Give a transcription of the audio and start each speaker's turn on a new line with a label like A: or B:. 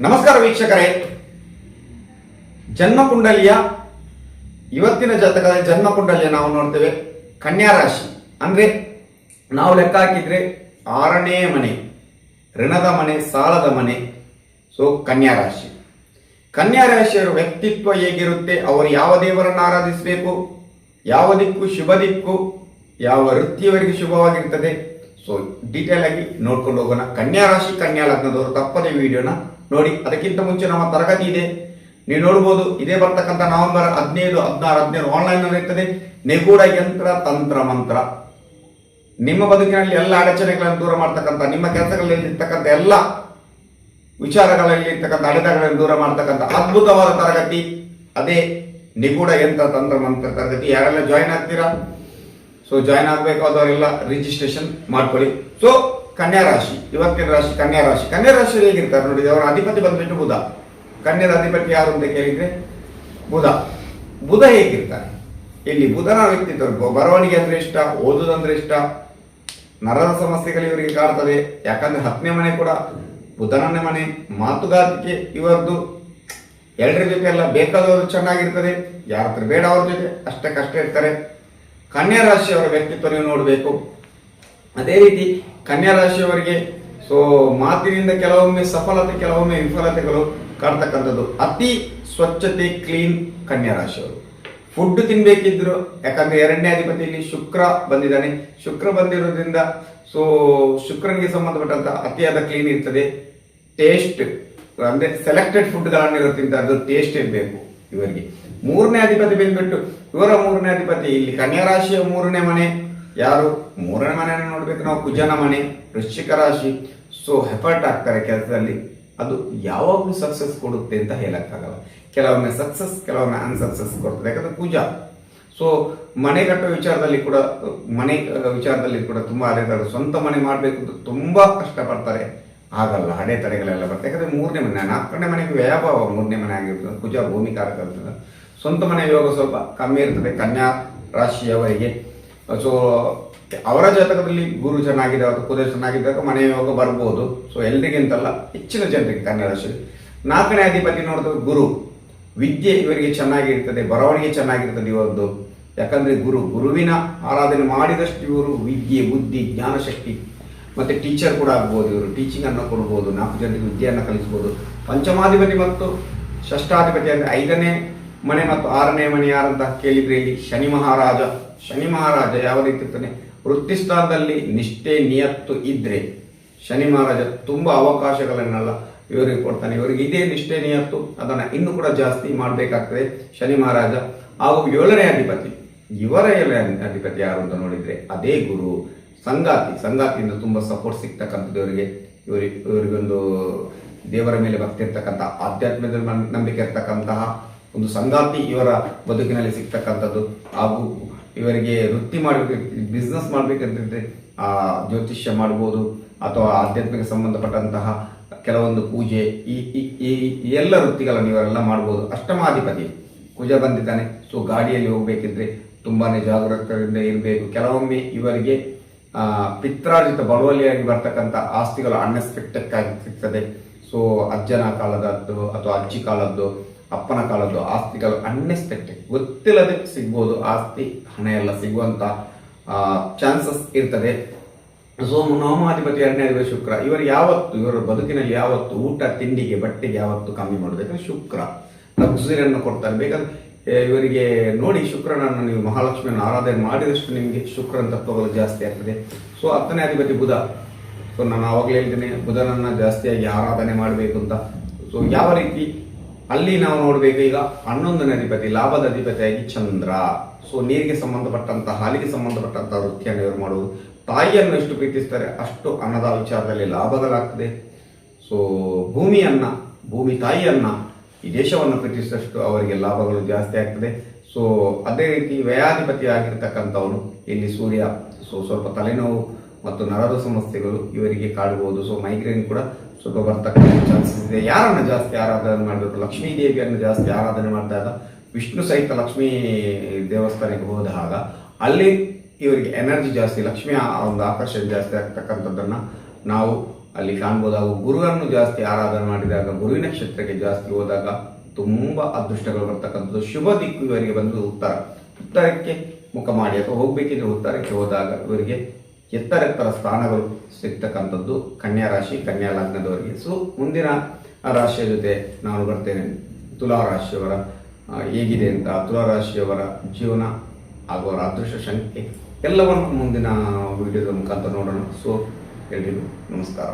A: ನಮಸ್ಕಾರ ವೀಕ್ಷಕರೇ. ಜನ್ಮಕುಂಡಲಿಯ, ಇವತ್ತಿನ ಜಾತಕದ ಜನ್ಮಕುಂಡಲಿಯ ನಾವು ನೋಡ್ತೇವೆ. ಕನ್ಯಾ ರಾಶಿ ಅಂದ್ರೆ ನಾವು ಲೆಕ್ಕ ಹಾಕಿದ್ರೆ ಆರನೇ ಮನೆ, ಋಣದ ಮನೆ, ಸಾಲದ ಮನೆ ಸೊ ಕನ್ಯಾ ರಾಶಿ ಕನ್ಯಾ ವ್ಯಕ್ತಿತ್ವ ಹೇಗಿರುತ್ತೆ? ಅವರು ಯಾವ ದೇವರನ್ನು ಆರಾಧಿಸಬೇಕು? ಯಾವ ದಿಕ್ಕು ಶುಭ ದಿಕ್ಕು? ಯಾವ ವೃತ್ತಿಯವರಿಗೆ ಶುಭವಾಗಿರ್ತದೆ? ಸೊ ಡೀಟೇಲ್ ಆಗಿ ನೋಡ್ಕೊಂಡು ಹೋಗೋಣ. ಕನ್ಯಾ ರಾಶಿ, ಕನ್ಯಾ ಲಗ್ನದವರು ತಪ್ಪದೆ ವಿಡಿಯೋನ ನೋಡಿ. ಅದಕ್ಕಿಂತ ಮುಂಚೆ ನಮ್ಮ ತರಗತಿ ಇದೆ. ನೀವು ನೋಡ್ಬೋದು, ಇದೇ ಬರ್ತಕ್ಕಂಥ ನವೆಂಬರ್ ಹದಿನೈದು, ಹದಿನಾರು, ಹದಿನೇಳು ಆನ್ಲೈನ್ನಲ್ಲಿ ಇರ್ತದೆ. ನಿಗೂಢ ಯಂತ್ರ, ತಂತ್ರ, ಮಂತ್ರ. ನಿಮ್ಮ ಬದುಕಿನಲ್ಲಿ ಎಲ್ಲ ಅಡಚಣೆಗಳನ್ನು ದೂರ ಮಾಡ್ತಕ್ಕಂಥ, ನಿಮ್ಮ ಕೆಲಸಗಳಲ್ಲಿ ಇರ್ತಕ್ಕಂಥ ಎಲ್ಲ ವಿಚಾರಗಳಲ್ಲಿ ಇರ್ತಕ್ಕಂಥ ಅಡೆತಡೆಗಳನ್ನು ದೂರ ಮಾಡ್ತಕ್ಕಂಥ ಅದ್ಭುತವಾದ ತರಗತಿ. ಅದೇ ನಿಗೂಢ ಯಂತ್ರ, ತಂತ್ರ, ಮಂತ್ರ ತರಗತಿ. ಯಾರೆಲ್ಲ ಜಾಯಿನ್ ಆಗ್ತೀರಾ? ಸೊ ಜಾಯ್ನ್ ಆಗಬೇಕಾದವರೆಲ್ಲ ರಿಜಿಸ್ಟ್ರೇಷನ್ ಮಾಡ್ಕೊಳ್ಳಿ. ಸೊ ಕನ್ಯಾ ರಾಶಿ, ಇವತ್ತಿನ ರಾಶಿ ಕನ್ಯಾ ರಾಶಿ. ಕನ್ಯಾ ರಾಶಿ ಹೇಗಿರ್ತಾರೆ ನೋಡಿ ಅವರ ಅಧಿಪತಿ ಬಂದ್ಬಿಟ್ಟು ಬುಧ. ಕನ್ಯಾದ ಅಧಿಪತಿ ಯಾರು ಅಂತ ಕೇಳಿದ್ರೆ ಬುಧ. ಬುಧ ಹೇಗಿರ್ತಾರೆ? ಇಲ್ಲಿ ಬುಧನ ವ್ಯಕ್ತಿತ್ವ ಬರವಣಿಗೆ ಅಂದ್ರೆ ಇಷ್ಟ ಓದುದಂದ್ರೆ ಇಷ್ಟ, ನರದ ಸಮಸ್ಯೆಗಳು ಇವರಿಗೆ ಕಾಡ್ತದೆ ಯಾಕಂದ್ರೆ ಹತ್ತನೇ ಮನೆ ಕೂಡ ಬುಧನನೇ ಮನೆ. ಮಾತುಗಾರಿಕೆ ಇವರದ್ದು ಎಲ್ಲರ ಜೊತೆ ಎಲ್ಲ ಬೇಕಾದವರು ಚೆನ್ನಾಗಿರ್ತದೆ. ಯಾರ ಹತ್ರ ಬೇಡ ಅವ್ರ ಜೊತೆ ಕಷ್ಟ ಇರ್ತಾರೆ. ಕನ್ಯಾ ರಾಶಿಯವರ ವ್ಯಕ್ತಿತ್ವ ನೀವು ನೋಡಬೇಕು. ಅದೇ ರೀತಿ ಕನ್ಯಾ ರಾಶಿಯವರಿಗೆ ಸೊ ಮಾತಿನಿಂದ ಕೆಲವೊಮ್ಮೆ ಸಫಲತೆ, ಕೆಲವೊಮ್ಮೆ ವಿಫಲತೆಗಳು ಕಾಡ್ತಕ್ಕಂಥದ್ದು ಅತಿ ಸ್ವಚ್ಛತೆ ಕ್ಲೀನ್ ಕನ್ಯಾ ರಾಶಿಯವರು. ಫುಡ್ ತಿನ್ಬೇಕಿದ್ರು, ಯಾಕಂದ್ರೆ ಎರಡನೇ ಅಧಿಪತಿಯಲ್ಲಿ ಶುಕ್ರ ಬಂದಿದ್ದಾನೆ. ಶುಕ್ರ ಬಂದಿರೋದ್ರಿಂದ ಸೊ ಶುಕ್ರನಿಗೆ ಸಂಬಂಧಪಟ್ಟಂತ ಅತಿಯಾದ ಕ್ಲೀನ್ ಇರ್ತದೆ. ಟೇಸ್ಟ್ ಅಂದ್ರೆ ಸೆಲೆಕ್ಟೆಡ್ ಫುಡ್ಗಳನ್ನು ಇರೋದ್ರಿಂದ ಅದು ಟೇಸ್ಟ್ ಇರಬೇಕು ಇವರಿಗೆ. ಮೂರನೇ ಅಧಿಪತಿ ಬಂದ್ಬಿಟ್ಟು, ಇವರ ಮೂರನೇ ಅಧಿಪತಿ ಇಲ್ಲಿ ಕನ್ಯಾ ರಾಶಿಯ ಮೂರನೇ ಮನೆ. ಯಾರು? ಮೂರನೇ ಮನೆಯನ್ನು ನೋಡ್ಬೇಕು ನಾವು, ಕುಜನ ಮನೆ, ವೃಶ್ಚಿಕ ರಾಶಿ. ಸೊ ಹೆಫರ್ಟ್ ಆಗ್ತಾರೆ ಕೆಲಸದಲ್ಲಿ. ಅದು ಯಾವಾಗಲೂ ಸಕ್ಸಸ್ ಕೊಡುತ್ತೆ ಅಂತ ಹೇಳಕ್ಕಾಗಲ್ಲ. ಕೆಲವೊಮ್ಮೆ ಸಕ್ಸಸ್ ಕೆಲವೊಮ್ಮೆ ಅನ್ಸಕ್ಸಸ್ ಕೊಡ್ತದೆ, ಯಾಕಂದ್ರೆ ಪೂಜಾ ಸೊ ಮನೆ ಕಟ್ಟೋ ವಿಚಾರದಲ್ಲಿ ಕೂಡ, ಮನೆ ವಿಚಾರದಲ್ಲಿ ಕೂಡ ತುಂಬಾ ಅಡೆತಡೆ ಸ್ವಂತ ಮನೆ ಮಾಡಬೇಕು ಅಂತ ತುಂಬಾ ಕಷ್ಟಪಡ್ತಾರೆ. ಆಗಲ್ಲ ಅಡೆತಡೆಗಳೆಲ್ಲ ಬರ್ತದೆ. ಯಾಕಂದ್ರೆ ಮೂರನೇ ಮನೆ, ನಾಲ್ಕನೇ ಮನೆಗೆ ವ್ಯಾಪಾರ, ಮೂರನೇ ಮನೆ ಆಗಿರ್ತದೆ. ಕುಜ ಭೂಮಿ ಇರ್ತದೆ ಸ್ವಂತ ಮನೆ ಯೋಗ ಸ್ವಲ್ಪ ಕಮ್ಮಿ ಇರ್ತದೆ, ಕನ್ಯಾ ರಾಶಿಯವರಿಗೆ. ಸೊ ಅವರ ಜಾತಕದಲ್ಲಿ ಗುರು ಚೆನ್ನಾಗಿದೆ ಅಥವಾ ಕುದುರೆ ಚೆನ್ನಾಗಿದ್ದಾಗ ಮನೆ ಯೋಗ ಬರ್ಬೋದು. ಸೊ ಎಲ್ರಿಗಿಂತಲ್ಲ ಹೆಚ್ಚಿನ ಜನರಿಗೆ ಕನ್ಯಾ ರಾಶಿ. ನಾಲ್ಕನೇ ಅಧಿಪತಿ ನೋಡಿದ್ರೆ ಗುರು. ವಿದ್ಯೆ ಇವರಿಗೆ ಚೆನ್ನಾಗಿರ್ತದೆ, ಬರವಣಿಗೆ ಚೆನ್ನಾಗಿರ್ತದೆ ಇವರದ್ದು. ಯಾಕಂದ್ರೆ ಗುರು, ಗುರುವಿನ ಆರಾಧನೆ ಮಾಡಿದಷ್ಟು ಇವರು ವಿದ್ಯೆ, ಬುದ್ಧಿ, ಜ್ಞಾನಶಕ್ತಿ. ಮತ್ತೆ ಟೀಚರ್ ಕೂಡ ಆಗ್ಬೋದು ಇವರು ಟೀಚಿಂಗ್ ಅನ್ನು ಕೊಡ್ಬೋದು, ನಾಲ್ಕು ಜನರಿಗೆ ವಿದ್ಯೆಯನ್ನು ಕಲಿಸ್ಬೋದು. ಪಂಚಮಾಧಿಪತಿ ಮತ್ತು ಷಷ್ಠಾಧಿಪತಿ ಅಂದರೆ ಐದನೇ ಮನೆ ಮತ್ತು ಆರನೇ ಮನೆ ಯಾರಂತ ಕೇಳಿದ್ರೆ ಇಲ್ಲಿ ಶನಿ ಮಹಾರಾಜ. ಶನಿ ಮಹಾರಾಜ ಯಾವ ರೀತಿ ಇರ್ತಾನೆ? ವೃತ್ತಿ ಸ್ಥಾನದಲ್ಲಿ ನಿಷ್ಠೆ, ನಿಯತ್ತು ಇದ್ರೆ ಶನಿ ಮಹಾರಾಜ ತುಂಬಾ ಅವಕಾಶಗಳನ್ನೆಲ್ಲ ಇವರಿಗೆ ಕೊಡ್ತಾನೆ. ಇವರಿಗೆ ಇದೇ ನಿಷ್ಠೆ, ನಿಯತ್ತು, ಅದನ್ನ ಇನ್ನು ಕೂಡ ಜಾಸ್ತಿ ಮಾಡಬೇಕಾಗ್ತದೆ ಶನಿ ಮಹಾರಾಜ. ಹಾಗೂ ಏಳನೇ ಅಧಿಪತಿ. ಇವರ ಏಳನೇ ಅಧಿಪತಿ ಯಾರು ಅಂತ ನೋಡಿದ್ರೆ ಅದೇ ಗುರು. ಸಂಗಾತಿ. ಸಂಗಾತಿಯಿಂದ ತುಂಬಾ ಸಪೋರ್ಟ್ ಸಿಗ್ತಕ್ಕಂಥದ್ದು ಇವರಿಗೆ ಇವರಿಗೆ ಇವರಿಗೊಂದು ದೇವರ ಮೇಲೆ ಭಕ್ತಿ ಇರ್ತಕ್ಕಂಥ, ಆಧ್ಯಾತ್ಮದ ನಂಬಿಕೆ ಇರ್ತಕ್ಕಂತಹ ಒಂದು ಸಂಗಾತಿ ಇವರ ಬದುಕಿನಲ್ಲಿ ಸಿಗ್ತಕ್ಕಂಥದ್ದು. ಹಾಗೂ ಇವರಿಗೆ ವೃತ್ತಿ ಮಾಡಬೇಕು ಬಿಸ್ನೆಸ್ ಮಾಡಬೇಕಂತಿದ್ರೆ, ಆ, ಜ್ಯೋತಿಷ್ಯ ಮಾಡ್ಬೋದು, ಅಥವಾ ಆಧ್ಯಾತ್ಮಿಕ ಸಂಬಂಧಪಟ್ಟಂತಹ ಕೆಲವೊಂದು ಪೂಜೆ, ಈ, ಈ- ಎಲ್ಲ ವೃತ್ತಿಗಳನ್ನು ಇವರೆಲ್ಲ ಮಾಡ್ಬೋದು. ಅಷ್ಟಮಾಧಿಪತಿ. ಕುಜ ಬಂದಿದ್ದಾನೆ. ಸೊ, ಗಾಡಿಯಲ್ಲಿ ಹೋಗಬೇಕಿದ್ರೆ ತುಂಬಾ ಜಾಗರೂಕತೆಯಿಂದ ಇರಬೇಕು. ಕೆಲವೊಮ್ಮೆ ಇವರಿಗೆ ಪಿತ್ರಾರ್ಜಿತ ಬಳುವಳಿಯಾಗಿ ಬರ್ತಕ್ಕಂಥ ಆಸ್ತಿಗಳು ಅನ್ಎಕ್ಸ್ಪೆಕ್ಟೆಡ್ ಆಗಿ ಸಿಗ್ತದೆ. ಸೊ, ಅಜ್ಜನ ಕಾಲದದ್ದು ಅಥವಾ ಅಜ್ಜಿ ಕಾಲದ್ದು ಅಪ್ಪನ ಕಾಲದ್ದು ಆಸ್ತಿಗಳು ಅನ್ಎಕ್ಸ್ಪೆಕ್ಟೆಡ್ ಗೊತ್ತಿಲ್ಲದೆ ಸಿಗ್ಬೋದು, ಆಸ್ತಿ, ಹಣ ಎಲ್ಲ ಸಿಗುವಂತ ಚಾನ್ಸಸ್ ಇರ್ತದೆ. ಸೊ ನವಮಾಧಿಪತಿ ಎರಡನೇ ಅಧಿಪತಿ ಶುಕ್ರ. ಇವರು ಯಾವತ್ತು, ಇವರ ಬದುಕಿನಲ್ಲಿ ಯಾವತ್ತು ಊಟ, ತಿಂಡಿಗೆ, ಬಟ್ಟೆಗೆ ಯಾವತ್ತು ಕಮ್ಮಿ ಯಾಕಂದ್ರೆ ಶುಕ್ರ. ಲಕ್ಸುರಿಯನ್ನು ಕೊಡ್ತಾರೆ. ಬೇಕಾದ್ರೆ ಇವರಿಗೆ ನೋಡಿ ಶುಕ್ರನನ್ನು ನೀವು ಮಹಾಲಕ್ಷ್ಮಿಯನ್ನು ಆರಾಧನೆ ಮಾಡಿದಷ್ಟು ನಿಮಗೆ ಶುಕ್ರನ ತತ್ವಗಳು ಜಾಸ್ತಿ ಆಗ್ತದೆ. ಸೊ ಹತ್ತನೇ ಅಧಿಪತಿ ಬುಧ. ಸೊ ನಾನು ಆವಾಗಲೇ ಹೇಳ್ತೇನೆ, ಬುಧನನ್ನ ಜಾಸ್ತಿಯಾಗಿ ಆರಾಧನೆ ಮಾಡಬೇಕು ಅಂತ. ಸೊ ಯಾವ ರೀತಿ ಅಲ್ಲಿ ನಾವು ನೋಡ್ಬೇಕು ಈಗ ಹನ್ನೊಂದನೇ ಅಧಿಪತಿ, ಲಾಭದ ಅಧಿಪತಿಯಾಗಿ ಚಂದ್ರ. ಸೊ ನೀರಿಗೆ ಸಂಬಂಧಪಟ್ಟಂತ ಹಾಲಿಗೆ ಸಂಬಂಧಪಟ್ಟಂತ ವೃತ್ತಿಯನ್ನು ಇವರು ಮಾಡುವುದು. ತಾಯಿಯನ್ನು ಎಷ್ಟು ಪ್ರೀತಿಸ್ತಾರೆ? ಅಷ್ಟು ಅನ್ನದ ವಿಚಾರದಲ್ಲಿ ಲಾಭಗಳಾಗ್ತದೆ. ಸೊ ಭೂಮಿಯನ್ನ, ಭೂಮಿ ತಾಯಿಯನ್ನ ಈ ದೇಶವನ್ನು ಪ್ರೀತಿಸಿದಷ್ಟು ಅವರಿಗೆ ಲಾಭಗಳು ಜಾಸ್ತಿ ಆಗ್ತದೆ. ಸೊ ಅದೇ ರೀತಿ ವ್ಯಯಾಧಿಪತಿ ಆಗಿರ್ತಕ್ಕಂಥವನು ಇಲ್ಲಿ ಸೂರ್ಯ. ಸೊ ಸ್ವಲ್ಪ ತಲೆನೋವು ಮತ್ತು ನರದ ಸಮಸ್ಯೆಗಳು ಇವರಿಗೆ ಕಾಡಬಹುದು ಸೊ ಮೈಗ್ರೇನ್ ಕೂಡ ಸ್ವಲ್ಪ ಬರ್ತಕ್ಕಂಥ ಚಾನ್ಸಸ್ ಇದೆ. ಯಾರನ್ನ ಜಾಸ್ತಿ ಆರಾಧನೆ ಮಾಡಬೇಕು? ಲಕ್ಷ್ಮೀ ದೇವಿಯನ್ನು ಜಾಸ್ತಿ ಆರಾಧನೆ ಮಾಡಿದಾಗ ವಿಷ್ಣು ಸಹಿತ ಲಕ್ಷ್ಮೀ ದೇವಸ್ಥಾನಕ್ಕೆ ಹೋದಾಗ ಅಲ್ಲಿ ಇವರಿಗೆ ಎನರ್ಜಿ ಜಾಸ್ತಿ ಲಕ್ಷ್ಮಿಯ ಒಂದು ಆಕರ್ಷಣೆ ಜಾಸ್ತಿ ಆಗ್ತಕ್ಕಂಥದ್ದನ್ನ ನಾವು ಅಲ್ಲಿ ಕಾಣ್ಬೋದಾಗ ಗುರುವನ್ನು ಜಾಸ್ತಿ ಆರಾಧನೆ ಮಾಡಿದಾಗ, ಗುರುವಿನ ಕ್ಷೇತ್ರಕ್ಕೆ ಜಾಸ್ತಿ ಹೋದಾಗ ತುಂಬಾ ಅದೃಷ್ಟಗಳು ಬರ್ತಕ್ಕಂಥದ್ದು. ಶುಭ ದಿಕ್ಕು ಇವರಿಗೆ ಬಂದು ಉತ್ತರ, ಉತ್ತರಕ್ಕೆ ಮುಖ ಮಾಡಿ ಅಥವಾ ಹೋಗ್ಬೇಕಿದ್ರೆ ಉತ್ತರಕ್ಕೆ ಹೋದಾಗ ಇವರಿಗೆ ಎತ್ತರ ಎತ್ತರ ಸ್ಥಾನಗಳು ಸಿಗ್ತಕ್ಕಂಥದ್ದು. ಕನ್ಯಾ ರಾಶಿ, ಕನ್ಯಾ ಲಗ್ನದವರಿಗೆ. ಸೊ ಮುಂದಿನ ರಾಶಿಯ ಜೊತೆ ನಾನು ಬರ್ತೇನೆ. ತುಲಾ ರಾಶಿಯವರ ಹೇಗಿದೆ ಅಂತ. ತುಲಾ ರಾಶಿಯವರ ಜೀವನ ಹಾಗೂ ಅವರ ಅದೃಷ್ಟ ಸಂಖ್ಯೆ ಎಲ್ಲವನ್ನು ಮುಂದಿನ ವಿಡಿಯೋದ ಮುಖಾಂತರ ನೋಡೋಣ. ಸೊ ಎಲ್ರಿಗೂ ನಮಸ್ಕಾರ.